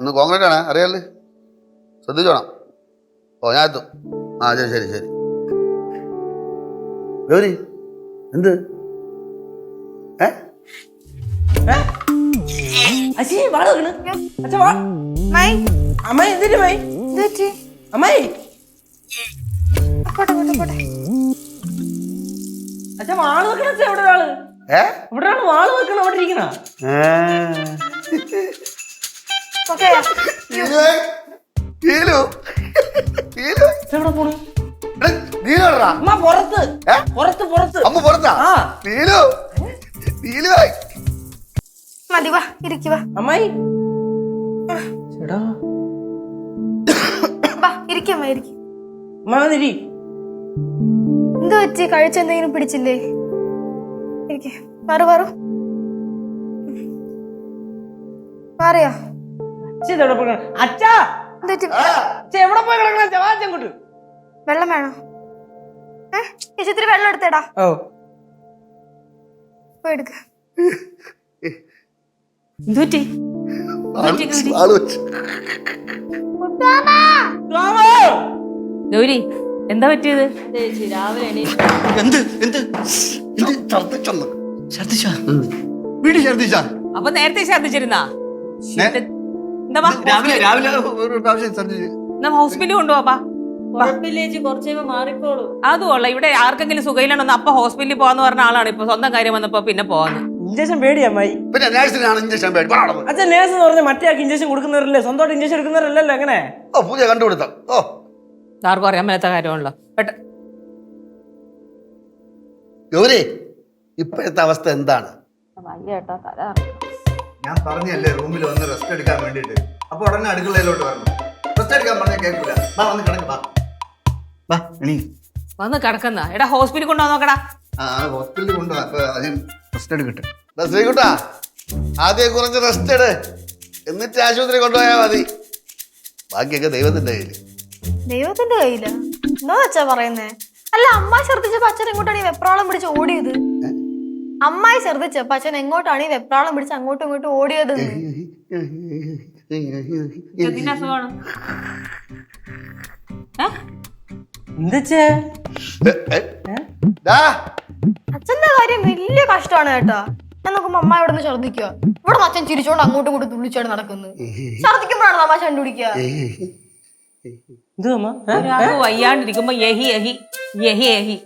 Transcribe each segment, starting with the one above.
ഒന്ന് കോൺക്രീറ്റ് ആണ് അറിയാല്ലേ ശ്രദ്ധിച്ചോണം. ഓ ഞാൻ എത്തും. ആ ശരി ശരി ശരി. ഗൗരി എന്ത്? ഏ? അച്ഛി വാള വെക്കണ് അച്ഛ വാ. മൈ അമ്മ എന്തിനു മൈ ഇത് പറ്റി? അമ്മായി. പോട്ടെ പോട്ടെ പോട്ടെ. അച്ഛ വാൾ വെക്കണ അച്ഛ എവിടെ ഒരാൾ ഏ വാൾ വെക്കണ അവിടെ ഇരിക്കണ? അമ്മ പുറത്ത്. ഏ? പുറത്ത് പുറത്ത്. അമ്മ പുറത്താ? നീലു. മതി വാ ഇരിക്കുക അമ്മായി. ചേടാ. വാ ഇരിക്കമ്മ ഇരിക്കും. അമ്മ വന്നിരി എന്ത് പറ്റി? കഴിച്ചെന്തെങ്കിലും പിടിച്ചില്ലേ? ഇരിക്കെ. മാറു മാറു. മാറിയോ? എവിടെ പോയി അച്ഛാ! എവിടെ പോയി കിടക്കണ? അച്ഛൻ ഇങ്ങോട്ട്. വെള്ളം വേണോ? ഏ? ചേച്ചി ഇത്തിരി വെള്ളം എടുത്തേടാ. ഓ. പോയി എടുക്ക. വെച്ച്. ഗൗരി എന്താ പറ്റിയത്? എന്ത് എന്ത്? എന്ത് ഛർദ്ദിച്ചെന്ന്? ഛർദിച്ചാ. വീട്ടിൽ ഛർദ്ദിച്ച? അപ്പൊ നേരത്തെ ഛർദിച്ചിരുന്നാ രാവിലെ രാവിലെ ഒരു പ്രാവശ്യം സർജറി ഹോസ്പിറ്റലിൽ കൊണ്ടുപോവാ മാറിക്കോളൂ. ഇവിടെ ആർക്കെങ്കിലും സുഖയിലാണെന്ന് അപ്പൊ ഹോസ്പിറ്റലിൽ പോവാന്ന് പറഞ്ഞ ആളാണ്. ഇപ്പൊ സ്വന്തം കാര്യം വന്നപ്പോ പിന്നെ പോവാന്ന്. ഇഞ്ചക്ഷൻ പേടിയമ്മായി പിന്നെ നേഴ്സിനാണ് ഇഞ്ചക്ഷൻ പേടി. അച്ഛൻ നേഴ്സ് എന്ന് പറഞ്ഞ മറ്റേ ഇഞ്ചക്ഷൻ കൊടുക്കുന്നവരല്ലേ? സ്വന്തമായിട്ട് ഇഞ്ചക്ഷൻ എടുക്കുന്നവരല്ലല്ലോ എങ്ങനെ? ഓ കണ്ടുപിടുത്ത. ഓ. ആർക്കും അറിയാൻ മേലാത്ത കാര്യമാണല്ലോ. പെട്ട. ഗൗരി ഇപ്പോഴത്തെ അവസ്ഥ എന്താണ്? വയ്യേട്ടാ തല ഞാൻ പറഞ്ഞല്ലേ റൂമിൽ വന്ന് റെസ്റ്റ് എടുക്കാൻ വേണ്ടിയിട്ട്. അപ്പൊ ഉടനെ അടുക്കളയിലോട്ട് വരണം. റെസ്റ്റ് എടുക്കാൻ പറഞ്ഞാൽ കേൾക്കൂല. വാ വന്ന് കിടക്ക് വാ. വാ എണീ. വന്ന് കിടക്കുന്ന. എടാ ഹോസ്പിറ്റലിൽ കൊണ്ടുപോകാൻ നോക്കടാ. ആ ഹോസ്പിറ്റലിൽ കൊണ്ടുപോകാം അപ്പൊ അതിന് റെസ്റ്റ് എടുക്കട്ടെ. ദാ ശ്രീകുട്ടാ ആദ്യം കുറച്ച് റെസ്റ്റ് എടു. എന്നിട്ട് ആശുപത്രി കൊണ്ടുപോയാൽ മതി. ബാക്കിയൊക്കെ ദൈവത്തിന്റെ കയ്യിൽ ദൈവത്തിന്റെ കയ്യിൽ? എന്താ വെച്ചാ പറയുന്നേ? അല്ല അമ്മ ഛർദ്ദിച്ചപ്പോ അച്ഛൻ എങ്ങോട്ടാണ് ഈ വെപ്രാളം പിടിച്ച് ഓടിയത്. അമ്മായി ഛർദ്ദിച്ചപ്പോ അച്ഛൻ എങ്ങോട്ടാണ് ഈ വെപ്രാളം പിടിച്ച് അങ്ങോട്ടും ഇങ്ങോട്ടും ഓടിയത് എന്തിന്റെ അസുഖമാണ്? ഏ? ദാ അച്ഛന്റെ കാര്യം വലിയ കഷ്ടമാണ് കേട്ടോ. ഞാൻ നോക്കുമ്പോ അമ്മ ഇവിടെ നിന്ന് ഛർദ്ദിക്കുക ഇവിടെ നിന്ന് അച്ഛൻ ചിരിച്ചോണ്ട് അങ്ങോട്ടും ഇങ്ങോട്ടും തുള്ളിച്ചാണ് നടക്കുന്നത് ഛർദ്ദിക്കുമ്പോഴാണ് അമ്മ കണ്ടുപിടിക്കുക. ഇത് അമ്മ ഏ? വയ്യാണ്ടിരിക്കുമ്പോ യഹി യഹി യഹി യഹി.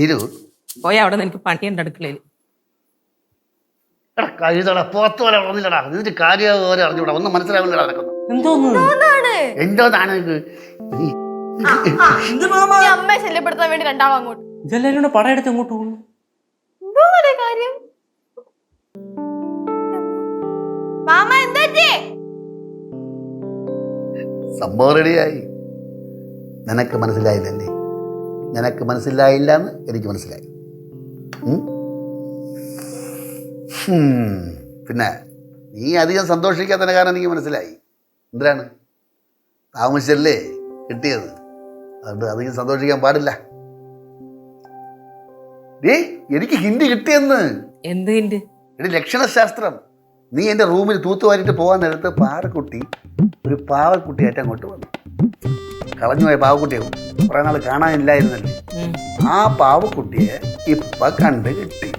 നീരു. പോയാ അവിടെ നിനക്ക് എനിക്ക് പണിയുണ്ട് അടുക്കളയിൽ. എടാ കഴുതടാ പോലെ ഇതിന്റെ കാര്യം പോലെ അറിഞ്ഞൂടാ ഒന്നും മനസ്സിലാവുന്നില്ല നടക്കുന്നു എന്തോന്ന്? എന്താണ് എന്തോന്നാണ് ഇത് ഈ എന്ത് മാമ? ഈ അമ്മയെ ശല്യപ്പെടുത്താൻ വേണ്ടി അങ്ങോട്ട്. ഇതെല്ലാരും കൂടെ പടം എടുത്ത് എങ്ങോട്ട് പോകുന്നു. എന്തോന്നേ കാര്യം? മാമ എന്താ പറ്റി? സംഭവം റെഡിയായി നിനക്ക് മനസ്സിലായില്ലല്ലേ? നിനക്ക് മനസ്സിലായില്ല എന്ന് എനിക്ക് മനസ്സിലായി. പിന്നെ നീ അധികം സന്തോഷിക്കാത്തതിന് കാരണം എനിക്ക് മനസ്സിലായി. എന്തിനാണ്? താമസിച്ചല്ലേ കിട്ടിയത്. അതുകൊണ്ട് അധികം സന്തോഷിക്കാൻ പാടില്ല. ഡേ എനിക്ക് ഹിന്ദി കിട്ടിയെന്ന്. എന്ത് ഹിന്ദി? എടി ലക്ഷണശാസ്ത്രം. നീ എന്റെ റൂമിൽ തൂത്തുവാരിട്ട് പോകാൻ നേരത്ത് പാറക്കുട്ടി ഒരു പാവക്കുട്ടിയായിട്ട് അങ്ങോട്ട് വന്നു. കളഞ്ഞുപോയ പാവക്കുട്ടിയെ കുറേ നാൾ കാണാനില്ലായിരുന്നല്ലോ. ആ പാവക്കുട്ടിയെ ഇപ്പൊ കണ്ടു കിട്ടി.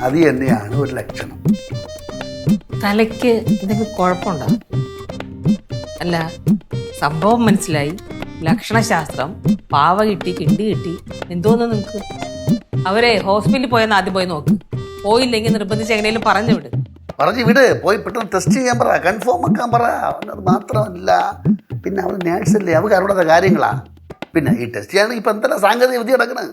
അത് തന്നെയാണ് ഒരു ലക്ഷണം. തലയ്ക്ക് എന്തെങ്കിലും കുഴപ്പമുണ്ടോ? അല്ല സംഭവം മനസ്സിലായി. ലക്ഷണശാസ്ത്രം പാവ കിട്ടി കിണ്ടി കിട്ടി. എന്തോന്ന് നിങ്ങക്ക്? അവരെ ഹോസ്പിറ്റലിൽ പോയെന്ന് ആദ്യം പോയി നോക്ക്. പോയില്ലെങ്കിൽ നിർബന്ധിച്ച് എങ്ങനെയും പറഞ്ഞു വിട്. പറഞ്ഞു വിട്. പോയി പെട്ടെന്ന് ടെസ്റ്റ് ചെയ്യാൻ പറ. കൺഫേം ആക്കാൻ പറ. അത് മാത്രമല്ല. പിന്നെ അവൾ നേഴ്സല്ലേ അവർക്ക് അറിയാത്ത കാര്യങ്ങളാ. പിന്നെ ഈ ടെസ്റ്റ് ചെയ്യാൻ ഇപ്പം എന്തെല്ലാം സാങ്കേതിക വിദ്യ നടക്കണേ